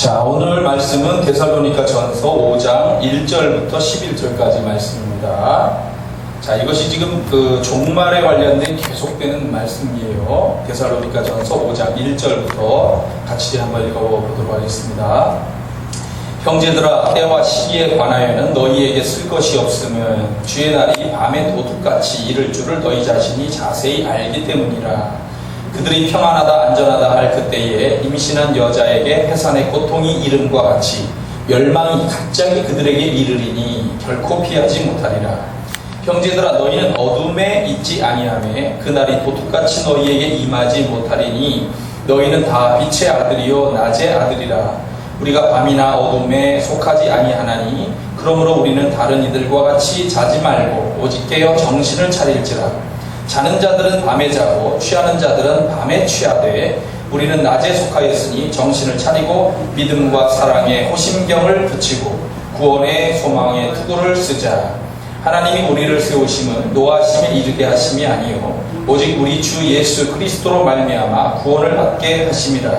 자, 오늘 말씀은 데살로니가 전서 5장 1절부터 11절까지 말씀입니다. 자, 이것이 지금 그 종말에 관련된 계속되는 말씀이에요. 데살로니가 전서 5장 1절부터 같이 한번 읽어보도록 하겠습니다. 형제들아, 때와 시기에 관하여는 너희에게 쓸 것이 없으면 주의 날이 밤에 도둑같이 이를 줄을 너희 자신이 자세히 알기 때문이라. 그들이 평안하다 안전하다 할 그때에 임신한 여자에게 해산의 고통이 이름과 같이 멸망이 갑자기 그들에게 이르리니 결코 피하지 못하리라. 형제들아 너희는 어둠에 있지 아니하매 그날이 도둑같이 너희에게 임하지 못하리니 너희는 다 빛의 아들이요 낮의 아들이라. 우리가 밤이나 어둠에 속하지 아니하나니 그러므로 우리는 다른 이들과 같이 자지 말고 오직 깨어 정신을 차릴지라. 자는 자들은 밤에 자고 취하는 자들은 밤에 취하되 우리는 낮에 속하였으니 정신을 차리고 믿음과 사랑에 호심경을 붙이고 구원의 소망의 투구를 쓰자. 하나님이 우리를 세우심은 노하심에 이르게 하심이 아니요 오직 우리 주 예수 그리스도로 말미암아 구원을 받게 하심이라.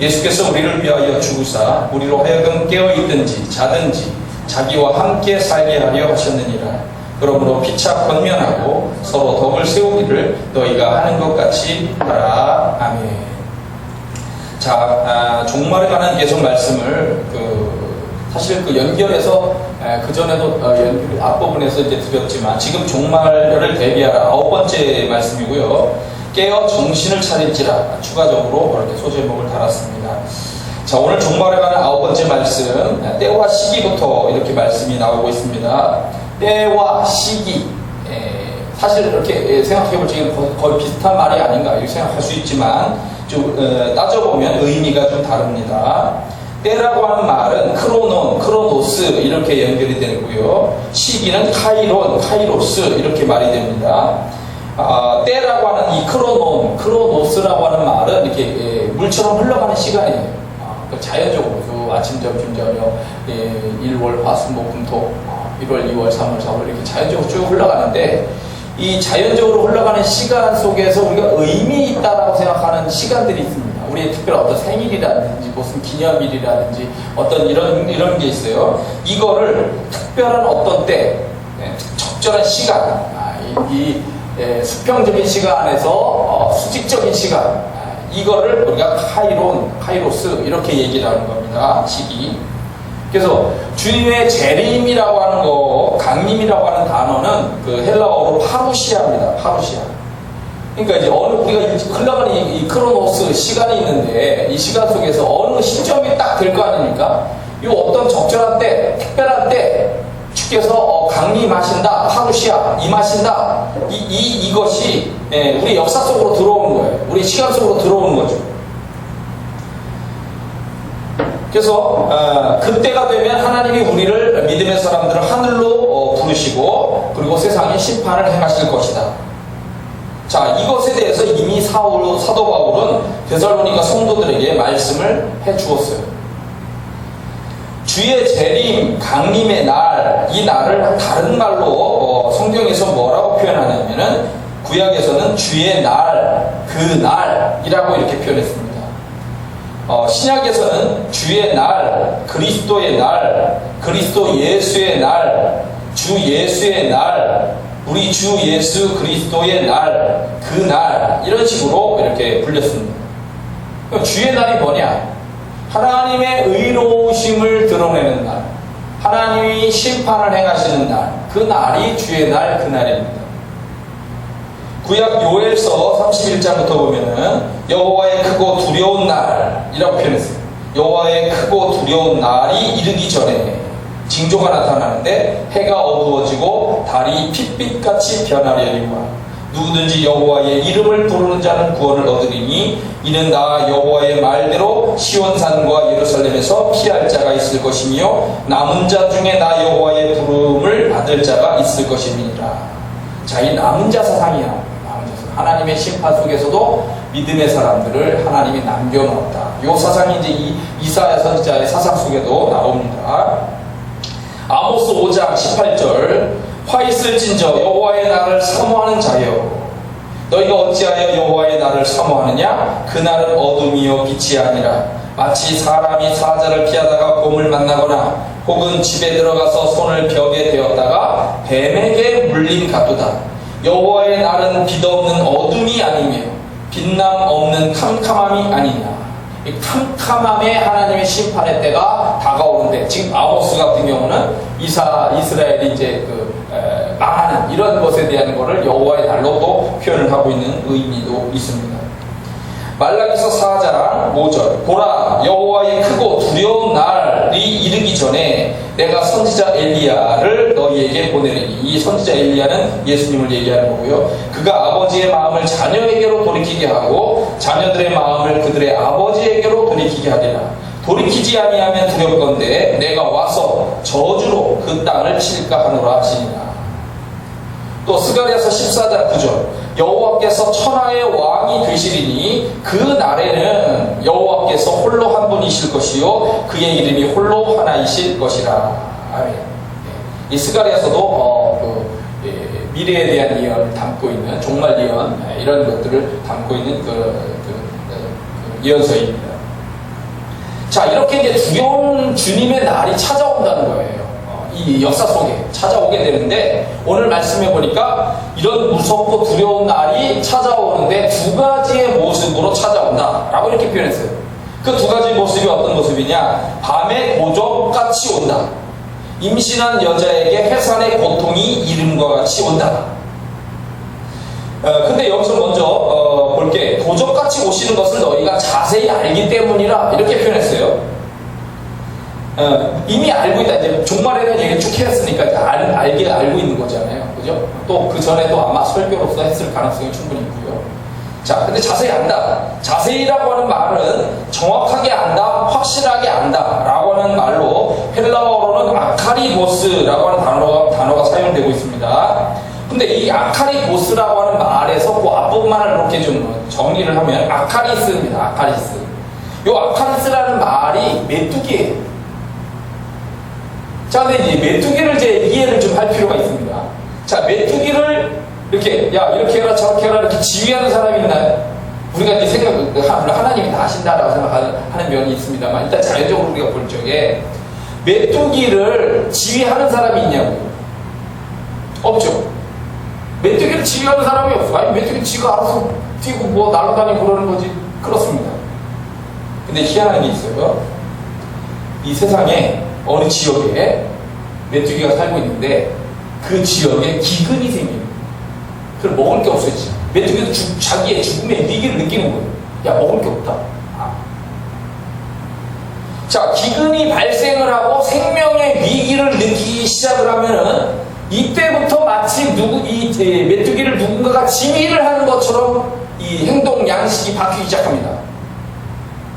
예수께서 우리를 위하여 죽으사 우리로 하여금 깨어 있든지 자든지 자기와 함께 살게 하려 하셨느니라. 그러므로 피차 권면하고 서로 덕을 세우기를 너희가 하는 것 같이 하라. 아멘. 자, 아, 종말에 관한 계속 말씀을 그 사실 그 연결해서 그 전에도 어, 연- 앞부분에서 이제 드렸지만 지금 종말을 대비하라 아홉 번째 말씀이고요. 깨어 정신을 차릴지라 추가적으로 이렇게 소제목을 달았습니다. 자, 오늘 종말에 관한 아홉 번째 말씀, 때와 시기부터 이렇게 말씀이 나오고 있습니다. 때와 시기. 에, 사실 이렇게 생각해 볼 적에 거의 비슷한 말이 아닌가 이렇게 생각할 수 있지만 좀 어, 따져보면 의미가 좀 다릅니다. 때라고 하는 말은 크로논, 크로노스 이렇게 연결이 되고요. 시기는 카이론, 카이로스 이렇게 말이 됩니다. 아, 때라고 하는 이 크로논, 크로노스라고 하는 말은 이렇게 예, 물처럼 흘러가는 시간이에요. 아, 그 자연적으로 그 아침, 점심, 저녁, 예, 1월, 화, 수, 목, 금, 토, 아, 1월, 2월, 3월, 4월 이렇게 자연적으로 쭉 흘러가는데 이 자연적으로 흘러가는 시간 속에서 우리가 의미 있다라고 생각하는 시간들이 있습니다. 우리의 특별한 어떤 생일이라든지 무슨 기념일이라든지 어떤 이런 이런 게 있어요. 이거를 특별한 어떤 때, 예, 적절한 시간, 아, 이, 이 예, 수평적인 시간 안에서 어, 수직적인 시간 아, 이거를 우리가 카이론, 카이로스 이렇게 얘기를 하는 겁니다. 시기. 그래서 주님의 재림이라고 하는 거, 강림이라고 하는 단어는 그 헬라어로 파루시아입니다. 파루시아. 그러니까 이제 어느 우리가 이 흘러가는 이, 이 크로노스 시간이 있는데 이 시간 속에서 어느 시점이 딱 될 거 아닙니까? 이 어떤 적절한 때, 특별한 때 주께서 어, 강림하신다, 파루시아 임하신다. 이, 이 이것이 예, 우리 역사 속으로 들어오는 거예요. 우리 시간 속으로 들어오는 거죠. 그래서 어, 그때가 되면 하나님이 우리를 믿음의 사람들을 하늘로 어, 부르시고 그리고 세상에 심판을 행하실 것이다. 자 이것에 대해서 이미 사울, 사도 바울은 데살로니가 성도들에게 말씀을 해 주었어요. 주의 재림, 강림의 날, 이 날을 다른 말로 어, 성경에서 뭐라고 표현하냐면은 구약에서는 주의 날, 그 날이라고 이렇게 표현했습니다. 어, 신약에서는 주의 날, 그리스도의 날, 그리스도 예수의 날, 주 예수의 날, 우리 주 예수 그리스도의 날, 그 날, 이런 식으로 이렇게 불렸습니다. 주의 날이 뭐냐? 하나님의 의로우심을 드러내는 날, 하나님이 심판을 행하시는 날, 그 날이 주의 날, 그 날입니다. 구약 요엘서 31장부터 보면은 여호와의 크고 두려운 날이라고 표현했어요. 여호와의 크고 두려운 날이 이르기 전에 징조가 나타나는데 해가 어두워지고 달이 핏빛같이 변하려니와 누구든지 여호와의 이름을 부르는 자는 구원을 얻으리니 이는 나 여호와의 말대로 시온산과 예루살렘에서 피할 자가 있을 것이며 남은 자 중에 나 여호와의 부름을 받을 자가 있을 것임이니라. 자, 이 남은 자 사상이야. 사상. 하나님의 심판 속에서도 믿음의 사람들을 하나님이 남겨놓았다. 이 사상이 이제 이 이사야 선지자의 사상 속에도 나옵니다. 아모스 5장 18절 화 있을진저 여호와의 날을 사모하는 자여 너희가 어찌하여 여호와의 날을 사모하느냐 그 날은 어둠이요 빛이 아니라 마치 사람이 사자를 피하다가 곰을 만나거나 혹은 집에 들어가서 손을 벽에 대었다가 뱀에게 물림 같도다. 여호와의 날은 빛 없는 어둠이 아니며 빛남 없는 캄캄함이 아니냐. 이 캄캄함에 하나님의 심판의 때가 다가오는데 지금 아모스 같은 경우는 이사 이스라엘이 이제 그 에, 망하는 이런 것에 대한 것을 여호와의 날로도 표현을 하고 있는 의미도 있습니다. 말라기서 4장 5절 보라 여호와의 크고 두려운 날이 이르기 전에 내가 선지자 엘리야를 너희에게 보내리니 이 선지자 엘리야는 예수님을 얘기하는 거고요. 그가 아버지의 마음을 자녀에게로 돌이키게 하고 자녀들의 마음을 그들의 아버지에게로 돌이키게 하리라. 돌이키지 아니하면 두렵건대 내가 와서 저주로 그 땅을 칠까 하노라 하시니라 또 스가리아서 14장 9절 여호와께서 천하의 왕이 되시리니 그 날에는 여호와께서 홀로 한 분이실 것이요 그의 이름이 홀로 하나이실 것이라 아멘. 예. 이 스가리아서도 어, 그, 예, 미래에 대한 예언을 담고 있는 종말 예언 예, 이런 것들을 담고 있는 그, 그, 그 예언서입니다. 자 이렇게 이제 두려운 주님의 날이 찾아온다는 거예요. 어, 이 역사 속에 찾아오게 되는데 오늘 말씀해 보니까 이런 무섭고 두려운 날이 찾아오는데 두 가지의 모습으로 찾아온다라고 이렇게 표현했어요. 그 두 가지 모습이 어떤 모습이냐? 밤에 고적같이 온다. 임신한 여자에게 해산의 고통이 이름과 같이 온다. 어, 근데 여기서 먼저 어, 볼게 도적같이 오시는 것을 너희가 자세히 알기 때문이라 이렇게 표현했어요. 어, 이미 알고 있다. 이제 종말에 대한 얘기를 쭉 했으니까 이제 알, 알게 알고 있는 거잖아요. 그죠? 또 그 전에도 아마 설교로서 했을 가능성이 충분히 있고요. 자, 근데 자세히 안다. 자세히라고 하는 말은 정확하게 안다, 확실하게 안다 라고 하는 말로 헬라어로는 아카리보스라고 하는 단어가, 단어가 사용되고 있습니다. 근데 이 아카리보스라고 하는 말에서 그 앞부분만을 이렇게 좀 정리를 하면 아카리스입니다. 아카리스. 요 아카리스라는 말이 메뚜기예요. 자, 근데 이제 메뚜기를 이제 이해를 좀 할 필요가 있습니다. 자, 메뚜기를 이렇게, 야, 이렇게 해라, 저렇게 해라, 이렇게 지휘하는 사람이 있나요? 우리가 이제 생각, 그 하- 하나님이 다 하신다라고 생각하는 하는 면이 있습니다만, 일단 자연적으로 우리가 볼 적에, 메뚜기를 지휘하는 사람이 있냐고요? 없죠. 메뚜기를 지휘하는 사람이 없어. 아니, 메뚜기 지가 알아서 뛰고 뭐 날아다니고 그러는 거지. 그렇습니다. 근데 희한한 게 있어요. 이 세상에 어느 지역에 메뚜기가 살고 있는데 그 지역에 기근이 생겨요. 그걸 먹을 게. 진짜. 메뚜기도 죽- 자기의 죽음의 위기를 느끼는 거예요. 야 먹을 게 없다. 아. 자 기근이 발생을 하고 생명의 위기를 느끼기 시작을 하면은 이때부터 마치 누구 이 에, 메뚜기를 누군가가 지휘를 하는 것처럼 이 행동 양식이 바뀌기 시작합니다.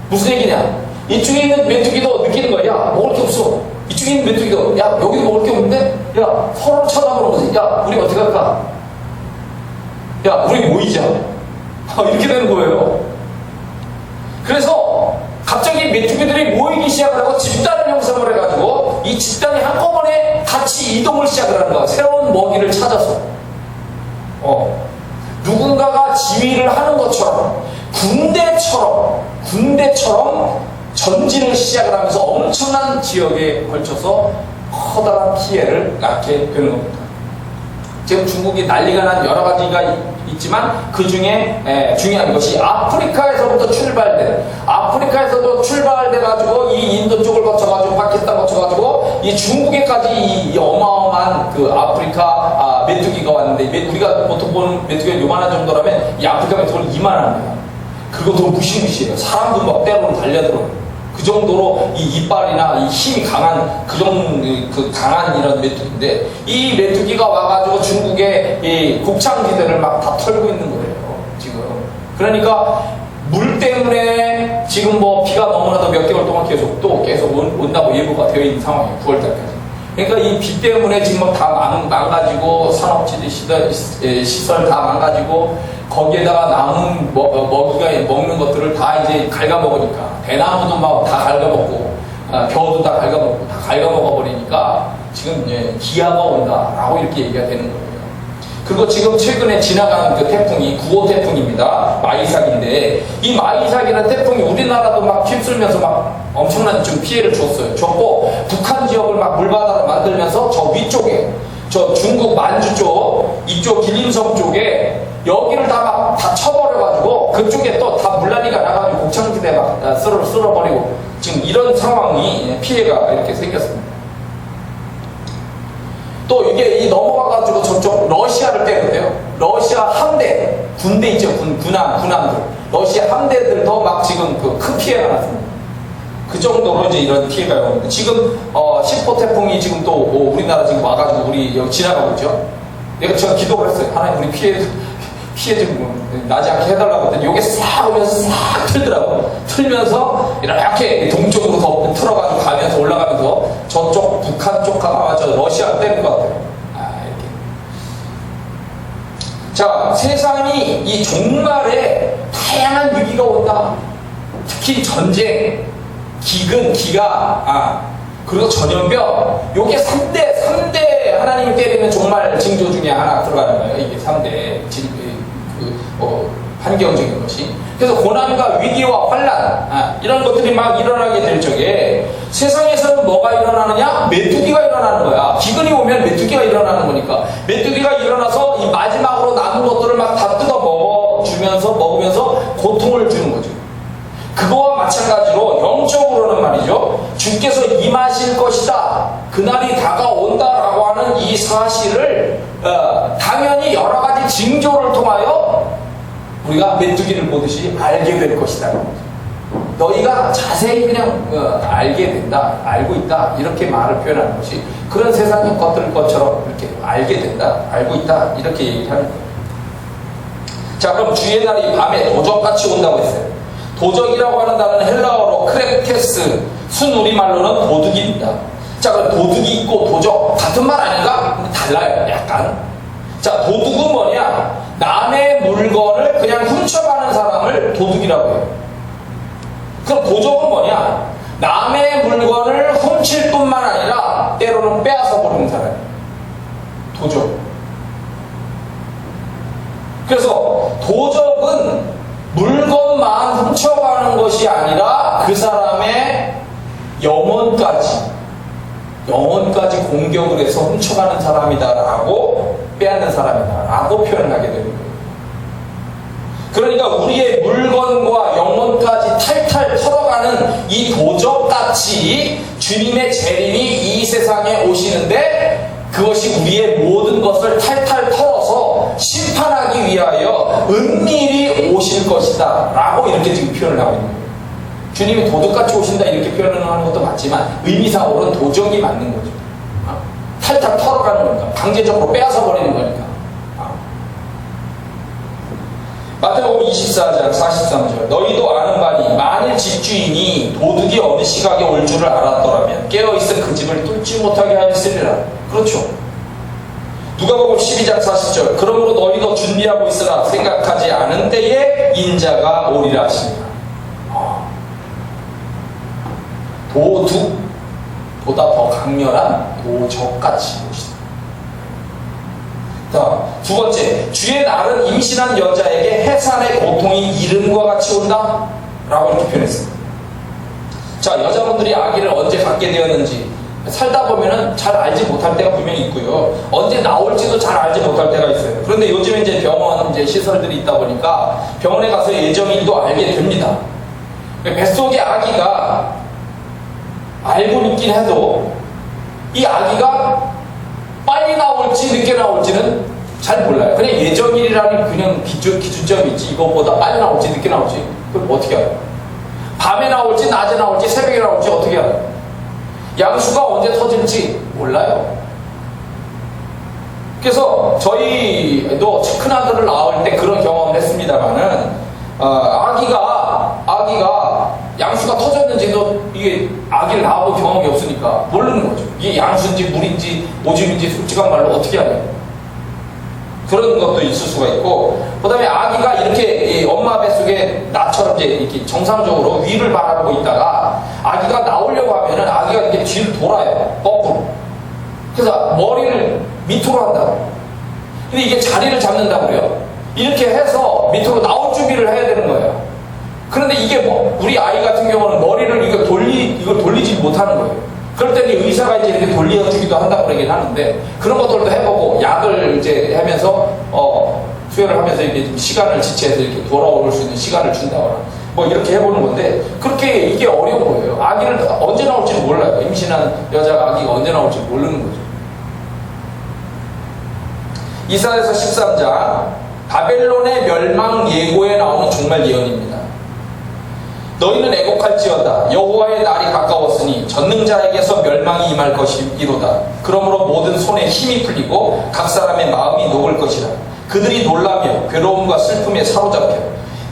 무슨 얘기냐? 이쪽에 있는 메뚜기도 느끼는 거야. 야, 먹을 게 없어. 이쪽에 있는 메뚜기도, 야, 여기도 먹을 게 없는데? 야, 서로 쳐다보는 거지. 야, 우리 어떻게 할까? 야, 우리 모이자. 아, 이렇게 되는 거예요. 그래서 갑자기 메뚜기들이 모이기 시작을 하고 집단을 형성을 해가지고 이 집단이 한꺼번에 같이 이동을 시작을 하는 거야. 새로운 먹이를 찾아서. 어. 누군가가 지휘를 하는 것처럼 군대처럼 군대처럼 전진을 시작을 하면서 엄청난 지역에 걸쳐서 커다란 피해를 낳게 되는 겁니다. 지금 중국이 난리가 난 여러 가지가 이- 있지만 그 중에 에, 중요한 것이 아프리카에서부터 출발된 아프리카에서도 출발돼 가지고 이 인도 쪽을 거쳐 가지고 파키스탄 거쳐 가지고 이 중국에까지 이, 이 어마어마한 그 아프리카 아, 메뚜기가 왔는데 메- 우리가 보통 보는 메뚜기가 요만한 정도라면 이 아프리카 메뚜기는 이만합니다. 그것도 무시무시해요. 사람도 막 때로는 달려들어요. 그 정도로 이 이빨이나 이 힘이 강한 그런 그 강한 이런 메뚜기인데 이 메뚜기가 와가지고 중국의 이 곡창지대를 막 다 털고 있는 거예요 지금. 그러니까 물 때문에 지금 뭐 비가 너무나도 몇 개월 동안 계속 또 계속 온- 온다고 예보가 되어 있는 상황이에요 9월달까지 그러니까 이비 때문에 지금 다 망, 망가지고 산업지대 시설, 다 망가지고 거기에다가 남은 먹, 어, 먹이가 먹는 것들을 다 이제 갉아먹으니까 대나무도 막 다 갉아먹고 아, 벼도 다 갉아먹고 다 갉아먹어 버리니까 지금 예, 기아가 온다라고 이렇게 얘기가 되는 거예요. 그리고 지금 최근에 지나간 그 태풍이 9호 태풍입니다. 마이삭인데 이 마이삭이라는 태풍이 우리나라도 막 휩쓸면서 막 엄청난 좀 피해를 줬어요. 줬고 북한 지역을 막 물바다로 만들면서 저 위쪽에 저 중국 만주 쪽 이쪽 길림성 쪽에 여기를 다 막 다 쳐버려가지고 그쪽에 또 다 물난리가 나가지고 곡창지대 막 아, 쓸어 쓸어버리고 지금 이런 상황이 피해가 이렇게 생겼습니다. 또 이게 이 넘어가가지고 저쪽 러시아를 때는데요. 러시아 함대 군대 있죠 군 군함 군함들 러시아 함대들도 막 지금 그 큰 피해가 났습니다. 그 정도로 이제 이런 피해가 오는데 지금 어 10호 태풍이 지금 또 오, 우리나라 지금 와가지고 우리 여기 지나가고 있죠. 내가 제가 기도를 했어요. 하나님 우리 피해 피해 좀 나지 않게 해달라고 했더니 요게 싹 오면서 싹 틀더라고. 틀면서 이렇게 동쪽으로 더 틀어가지고 가면서 올라가면서 저쪽 북한 쪽 가면 저 러시아 때릴 것 같아요. 아. 자 세상이 이 종말에 다양한 위기가 온다. 특히 전쟁, 기근, 기가, 아, 그리고 전염병, 요게 3대, 3대 하나님이 때리는 정말 징조 중에 하나 들어가는 거예요. 이게 3대 진, 그, 어, 환경적인 것이. 그래서 고난과 위기와 환란, 아, 이런 것들이 막 일어나게 될 적에 세상에서는 뭐가 일어나느냐? 메뚜기가 일어나는 거야. 기근이 오면 메뚜기가 일어나는 거니까. 메뚜기가 일어나서 이 마지막으로 남은 것들을 막 다 뜯어 먹어주면서, 먹으면서 고통을 주는. 그거와 마찬가지로 영적으로는 말이죠. 주께서 임하실 것이다. 그날이 다가온다라고 하는 이 사실을 어, 당연히 여러 가지 징조를 통하여 우리가 메뚜기를 보듯이 알게 될 것이다. 너희가 자세히 그냥 어, 알게 된다, 알고 있다 이렇게 말을 표현하는 것이 그런 세상의 것들 것처럼 이렇게 알게 된다, 알고 있다 이렇게 얘기하는 거예요. 자 그럼 주의 날이 밤에 도적같이 온다고 했어요. 도적이라고 하는 단어는 헬라어로 크레테스, 순 우리말로는 도둑입니다. 자, 그럼 도둑이 있고 도적 같은 말 아닌가? 달라요, 약간. 자, 도둑은 뭐냐? 남의 물건을 그냥 훔쳐가는 사람을 도둑이라고 해요. 그럼 도적은 뭐냐? 남의 물건을 훔칠 뿐만 아니라 때로는 빼앗아 버리는 사람이에요. 도적. 그래서 도적은 물건만 훔쳐가는 것이 아니라 그 사람의 영혼까지 영혼까지 공격을 해서 훔쳐가는 사람이다라고 빼앗는 사람이다라고 표현을 하게 되는 거예요. 그러니까 우리의 물건과 영혼까지 탈탈 털어가는 이 도적같이 주님의 재림이 이 세상에 오시는데 그것이 우리의 모든 것을 탈탈 털어서 심판하기 위하여 은밀히 오실 것이다 라고 이렇게 지금 표현을 하고 있는 거예요. 주님이 도둑같이 오신다 이렇게 표현을 하는 것도 맞지만 의미상으로는 도적이 맞는 거죠. 어? 탈탈 털어가는 거니까 강제적으로 빼앗아 버리는 거니까. 어? 마태복음 24장 43절 너희도 아는 바니 만일 집주인이 도둑이 어느 시각에 올 줄을 알았더라면 깨어있어 그 집을 뚫지 못하게 하였으리라 그렇죠 누가복음 12장 40절 그러므로 너희도 준비하고 있으라 생각하지 않은 때에 인자가 오리라 하십니다 아. 도둑보다 더 강렬한 도적같이 오시다 자, 두 번째, 주의 날은 임신한 여자에게 해산의 고통이 이름과 같이 온다? 라고 이렇게 표현했습니다. 자, 여자분들이 아기를 언제 갖게 되었는지 살다 보면은 잘 알지 못할 때가 분명히 있고요. 언제 나올지도 잘 알지 못할 때가 있어요. 그런데 요즘 이제 병원 이제 시설들이 있다 보니까 병원에 가서 예정일도 알게 됩니다. 뱃속의 아기가 알고 있긴 해도 이 아기가 빨리 나올지 늦게 나올지는 잘 몰라요. 그냥 예정일이라는 그냥 기준, 기준점이 있지. 이것보다 빨리 나올지 늦게 나올지. 그걸 어떻게 알아요? 밤에 나올지 낮에 나올지 새벽에 나올지 어떻게 알아요? 양수가 언제 터질지 몰라요. 그래서 저희도 큰 아들을 낳을 때 그런 경험을 했습니다만은 어, 아기가 아기가 양수가 터졌는지도 이게 아기를 낳아본 경험이 없으니까 모르는 거죠. 이게 양수인지 물인지 오줌인지 솔직한 말로 어떻게 알아요? 그런 것도 있을 수가 있고 그 다음에 아기가 이렇게 이 엄마 뱃속에 나처럼 이제 이렇게 정상적으로 위를 바라보고 있다가 아기가 나오려고 하면은 아기가 이렇게 뒤를 돌아요 거꾸로 그래서 머리를 밑으로 한다고 근데 이게 자리를 잡는다고 그래요. 이렇게 해서 밑으로 나올 준비를 해야 되는 거예요. 그런데 이게 뭐 우리 아이 같은 경우는 머리를 이거 돌리 이걸 돌리지 못하는 거예요. 그럴 때는 의사가 이제 이렇게 돌려주기도 한다고 그러긴 하는데 그런 것들도 해보고 약을 이제 하면서 어 수혈을 하면서 이렇게 좀 시간을 지체해서 이렇게 돌아올 수 있는 시간을 준다거나 뭐 이렇게 해보는 건데 그렇게 이게 어려운 거예요. 아기를 언제 나올지 몰라요. 임신한 여자가 아기가 언제 나올지 모르는 거죠. 이사에서 13장 바벨론의 멸망 예고에 나오는 종말 예언입니다. 너희는 애곡할지어다 여호와의 날이 가까웠으니 전능자에게서 멸망이 임할 것이로다 그러므로 모든 손에 힘이 풀리고 각 사람의 마음이 녹을 것이라 그들이 놀라며 괴로움과 슬픔에 사로잡혀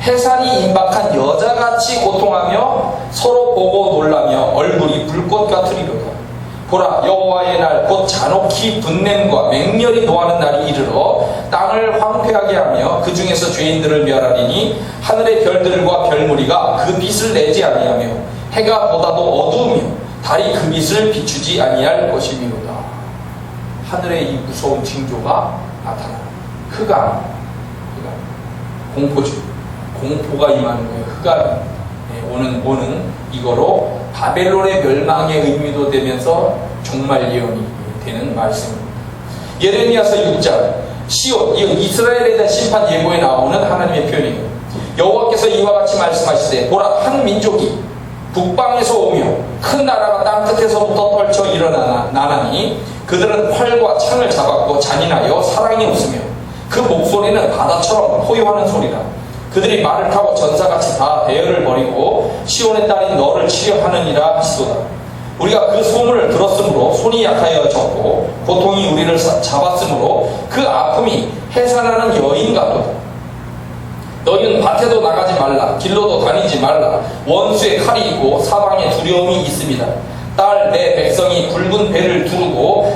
해산이 임박한 여자같이 고통하며 서로 보고 놀라며 얼굴이 불꽃 같으리로다. 보라 여호와의 날 곧 잔혹히 분냄과 맹렬히 노하는 날이 이르러 땅을 황폐하게 하며 그 중에서 죄인들을 멸하리니 하늘의 별들과 별무리가 그 빛을 내지 아니하며 해가 보다도 어두우며 달이 그 빛을 비추지 아니할 것이미로다. 하늘의 이 무서운 징조가 나타나 흑암. 흑암. 공포죠. 공포가 임하는 거예요. 흑암이. 예, 오는 오는 이거로 바벨론의 멸망의 의미도 되면서 종말 예언이 되는 말씀입니다. 예레미야서 6장. 시온 이 이스라엘에 대한 심판 예고에 나오는 하나님의 표현이에요. 여호와께서 이와 같이 말씀하시되 보라 한 민족이 북방에서 오며 큰 나라가 땅 끝에서부터 펼쳐 일어나나니 그들은 활과 창을 잡았고 잔인하여 사랑이 없으며 그 목소리는 바다처럼 포효하는 소리라 그들이 말을 타고 전사같이 다 대열을 벌이고 시온의 딸인 너를 치려 하느니라 하시도다. 우리가 그 소문을 들었으므로 손이 약하여 졌고 고통이 우리를 사- 잡았으므로 그 아픔이 해산하는 여인 같도다. 너희는 밭에도 나가지 말라 길로도 다니지 말라 원수의 칼이 있고 사방에 두려움이 있습니다. 딸 내 백성이 굵은 배를 두르고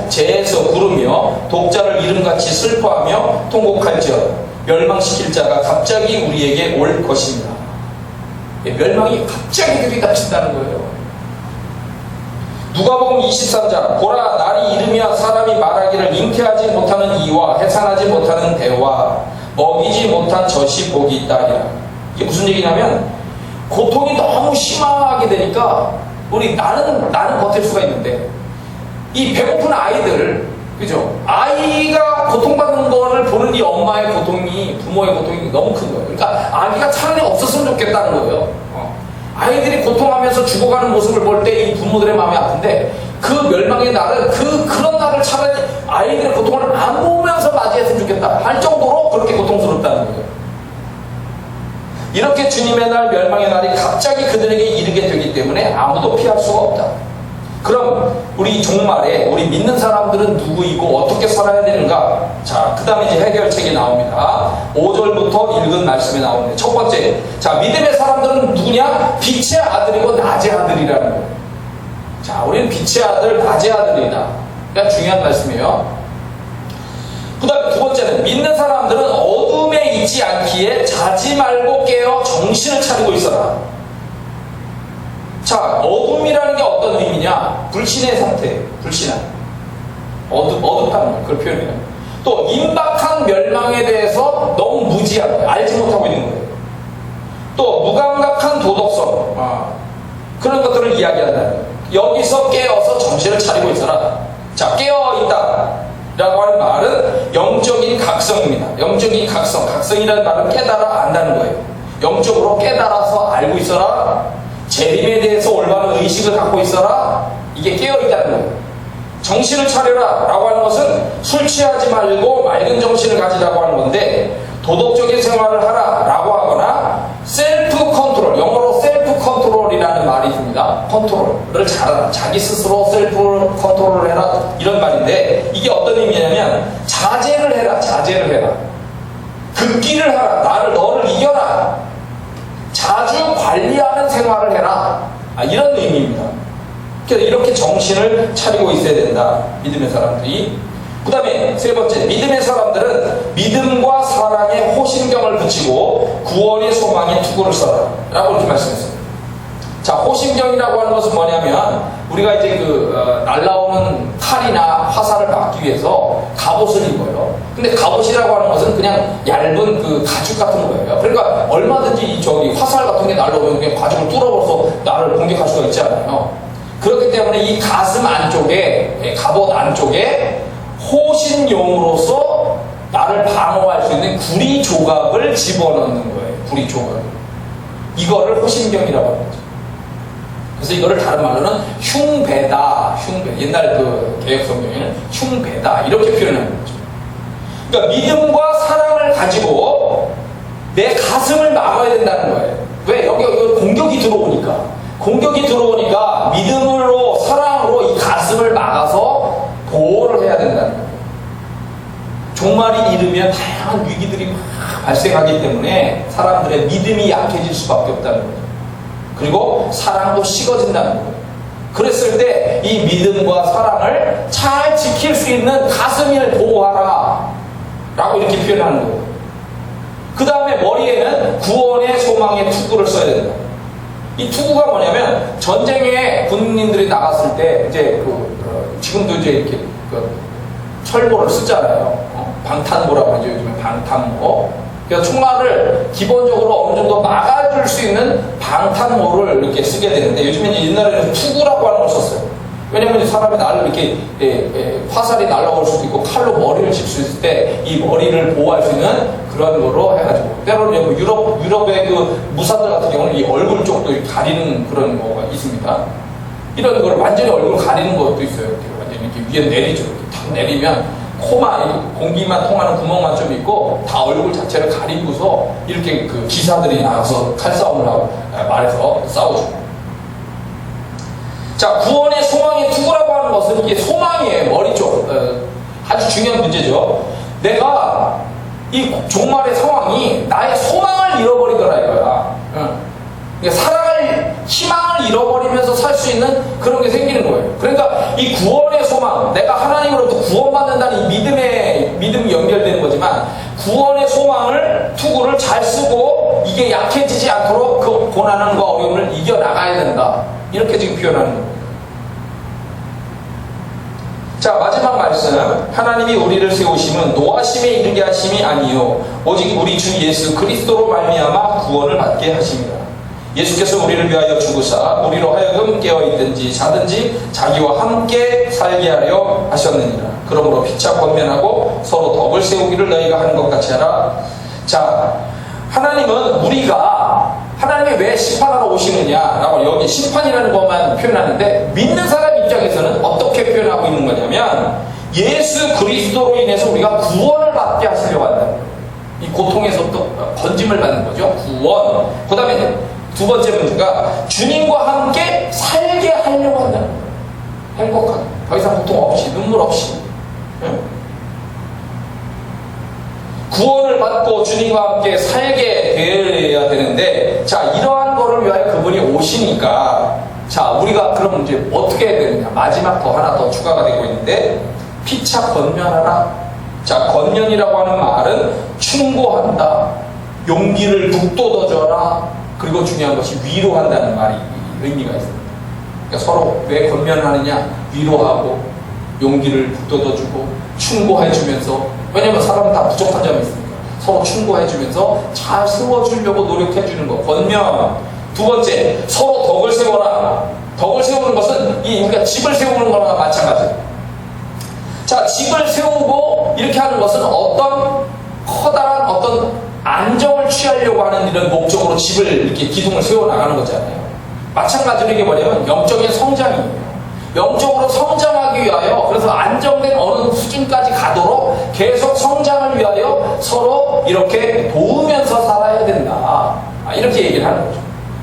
재에서 구르며 독자를 이름같이 슬퍼하며 통곡할지어다. 멸망시킬 자가 갑자기 우리에게 올 것입니다. 예, 멸망이 갑자기 들이닥친다는 거예요. 누가복음 23장 보라 날이 이르며 사람이 말하기를 잉태하지 못하는 이와 해산하지 못하는 대와 먹이지 못한 젖이 복이 있다리라. 이게 무슨 얘기냐면 고통이 너무 심하게 되니까 우리 나는 나는 버틸 수가 있는데 이 배고픈 아이들 그죠? 아이가 고통받는 거를 보는 이 엄마의 고통이 부모의 고통이 너무 큰 거예요. 그러니까 아기가 차라리 없었으면 좋겠다는 거예요. 어. 아이들이 고통하면서 죽어가는 모습을 볼 때 이 부모들의 마음이 아픈데 그 멸망의 날을 그 그런 날을 차라리 아이들의 고통을 안 보면서 맞이했으면 좋겠다 할 정도로 그렇게 고통스럽다는 거예요. 이렇게 주님의 날 멸망의 날이 갑자기 그들에게 이르게 되기 때문에 아무도 피할 수가 없다. 그럼 우리 종말에 우리 믿는 사람들은 누구이고 어떻게 살아야 되는가? 자, 그 다음에 이제 해결책이 나옵니다. 5절부터 읽은 말씀이 나오는데 첫 번째, 자, 믿음의 사람들은 누구냐? 빛의 아들이고 낮의 아들이라는 거예요. 자, 우리는 빛의 아들, 낮의 아들이다. 그러니까 중요한 말씀이에요. 그 다음에 두 번째는 믿는 사람들은 어둠에 있지 않기에 자지 말고 깨어 정신을 차리고 있어라. 자, 어둠 이라는 게 어떤 의미냐? 불신의 상태, 불신한. 어둡, 어둡다는 거, 그걸 표현해요. 또, 임박한 멸망에 대해서 너무 무지한. 알지 못하고 있는 거예요. 또, 무감각한 도덕성. 아, 그런 것들을 이야기한다는 거예요. 여기서 깨어서 정신을 차리고 있어라. 자, 깨어있다. 라고 하는 말은 영적인 각성입니다. 영적인 각성. 각성이라는 말은 깨달아 안다는 거예요. 영적으로 깨달아서 알고 있어라. 재림에 대해서 올바른 의식을 갖고 있어라. 이게 깨어있다는 거예요. 정신을 차려라. 라고 하는 것은 술 취하지 말고 맑은 정신을 가지라고 하는 건데 도덕적인 생활을 하라. 라고 하거나 셀프 컨트롤. 영어로 셀프 컨트롤이라는 말이 있습니다. 컨트롤을 잘하라. 자기 스스로 셀프 컨트롤을 해라. 이런 말인데 이게 어떤 의미냐면 자제를 해라. 자제를 해라. 극기를 하라. 나를 너를 이겨라. 자주 관리하는 생활을 해라. 아, 이런 의미입니다. 그래서 이렇게 정신을 차리고 있어야 된다. 믿음의 사람들이. 그 다음에 세 번째, 믿음의 사람들은 믿음과 사랑에 호신경을 붙이고 구원의 소망에 투구를 써라. 라고 이렇게 말씀했어요. 자, 호신경이라고 하는 것은 뭐냐면, 우리가 이제 그, 어, 날라오는 칼이나 화살을 막기 위해서 갑옷을 입어요. 근데 갑옷이라고 하는 것은 그냥 얇은 그 가죽 같은 거예요. 그러니까 얼마든지 이 저기 화살 같은 게 날라오면 그냥 가죽을 뚫어버려서 나를 공격할 수가 있잖아요. 그렇기 때문에 이 가슴 안쪽에, 예, 갑옷 안쪽에 호신용으로서 나를 방어할 수 있는 구리 조각을 집어넣는 거예요. 구리 조각. 이거를 호신경이라고 거죠. 그래서 이거를 다른 말로는 흉배다, 흉배. 옛날 그 개혁 성경에는 흉배다 이렇게 표현하는 거죠. 그러니까 믿음과 사랑을 가지고 내 가슴을 막아야 된다는 거예요. 왜? 여기, 여기 공격이 들어오니까. 공격이 들어오니까 믿음으로, 사랑으로 이 가슴을 막아서 보호를 해야 된다는 거예요. 종말이 이르면 다양한 위기들이 막 발생하기 때문에 사람들의 믿음이 약해질 수밖에 없다는 거죠. 그리고 사랑도 식어진다는 거예요. 그랬을 때 이 믿음과 사랑을 잘 지킬 수 있는 가슴을 보호하라. 라고 이렇게 표현하는 거예요. 그 다음에 머리에는 구원의 소망의 투구를 써야 된다. 이 투구가 뭐냐면 전쟁에 군인들이 나갔을 때 이제 그 어, 지금도 이제 이렇게 그 철보를 쓰잖아요. 어, 방탄보라고 하죠. 요즘에 방탄모. 그래서 총알을 기본적으로 어느 정도 막아줄 수 있는 방탄모를 이렇게 쓰게 되는데 요즘에 이제 옛날에는 투구라고 하는 걸 썼어요. 왜냐면 사람이 나를 이렇게 예, 예, 화살이 날아올 수도 있고 칼로 머리를 칠 수 있을 때 이 머리를 보호할 수 있는 그런 거로 해가지고 때로는 뭐 유럽 유럽의 그 무사들 같은 경우는 이 얼굴 쪽도 가리는 그런 거가 있습니다. 이런 거를 완전히 얼굴 가리는 것도 있어요. 완전히 이렇게 위에 내리죠. 탁 내리면 코만 공기만 통하는 구멍만 좀 있고 다 얼굴 자체를 가리고서 이렇게 그 기사들이 나가서 칼싸움을 하고 아, 말해서 싸우죠. 자, 구원의 소망의 투구라고 하는 것은 이게 소망이에요. 머리 쪽. 어, 아주 중요한 문제죠. 내가 이 종말의 상황이 나의 소망을 잃어버리더라 이거야. 응. 그러니까 사랑을, 희망을 잃어버리면서 살 수 있는 그런 게 생기는 거예요. 그러니까 이 구원 의 소망, 내가 하나님으로부터 구원받는다는 이 믿음의, 믿음이 연결되는 거지만 구원의 소망을, 투구를 잘 쓰고 이게 약해지지 않도록 그 고난과 어려움을 이겨 나가야 된다. 이렇게 지금 표현하는 거예요. 자 마지막 말씀 하나님이 우리를 세우심은 노하심에 이르게 하심이 아니요 오직 우리 주 예수 그리스도로 말미암아 구원을 받게 하심이라 예수께서 우리를 위하여 죽으사 우리로 하여금 깨어있든지 자든지 자기와 함께 살게 하려 하셨느니라 그러므로 피차 권면하고 서로 덕을 세우기를 너희가 하는 것 같이 하라 자 하나님은 우리가 하나님이 왜 심판하러 오시느냐라고 여기 심판이라는 것만 표현하는데 믿는 사람 입장에서는 어떻게 표현하고 있는 거냐면 예수 그리스도로 인해서 우리가 구원을 받게 하시려고 한다. 이 고통에서부터 건짐을 받는 거죠. 구원. 그 다음에 두 번째 문제가 주님과 함께 살게 하려고 거예요. 행복하게. 더 이상 고통 없이, 눈물 없이. 응? 구원을 받고 주님과 함께 살게 되어야 되는데 자 이러한 거를 위하여 그분이 오시니까 자 우리가 그럼 이제 어떻게 해야 되느냐 마지막 더 하나 더 추가가 되고 있는데 피차 건면하라 자 건면이라고 하는 말은 충고한다 용기를 북돋아줘라 그리고 중요한 것이 위로한다는 말이 의미가 있습니다. 그러니까 서로 왜 건면하느냐? 위로하고 용기를 북돋아주고 충고해주면서 왜냐면 사람은 다 부족한 점이 있으니까. 서로 충고해주면서 잘 세워주려고 노력해주는 거. 권면. 두 번째 서로 덕을 세워라. 덕을 세우는 것은 이 우리가 집을 세우는 거나 마찬가지예요. 자 집을 세우고 이렇게 하는 것은 어떤 커다란 어떤 안정을 취하려고 하는 이런 목적으로 집을 이렇게 기둥을 세워 나가는 거잖아요 마찬가지로 이게 뭐냐면 영적인 성장이에요 영적으로 성장하기 위하여 그래서 안정된 어느 수준까지 가도록 계속 성장을 위하여 서로 이렇게 도우면서 살아야 된다. 아, 이렇게 얘기를 하는 거죠.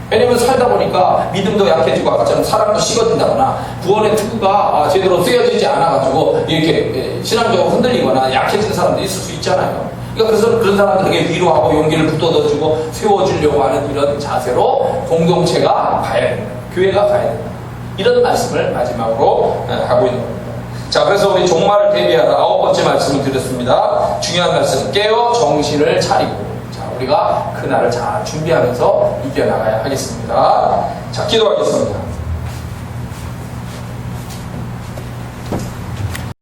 왜냐면 살다 보니까 믿음도 약해지고 아까처럼 사랑도 식어진다거나 구원의 특구가 아, 제대로 쓰여지지 않아가지고 이렇게 예, 신앙적으로 흔들리거나 약해진 사람도 있을 수 있잖아요. 그러니까 그래서 그런 사람들에게 위로하고 용기를 북돋아주고 세워주려고 하는 이런 자세로 공동체가 가야 된다. 교회가 가야 된다. 이런 말씀을 마지막으로 하고 있는 겁니다. 자, 그래서 우리 종말을 대비하라 아홉 번째 말씀을 드렸습니다. 중요한 말씀, 깨어 정신을 차리고, 자, 우리가 그날을 잘 준비하면서 이겨나가야 하겠습니다. 자, 기도하겠습니다.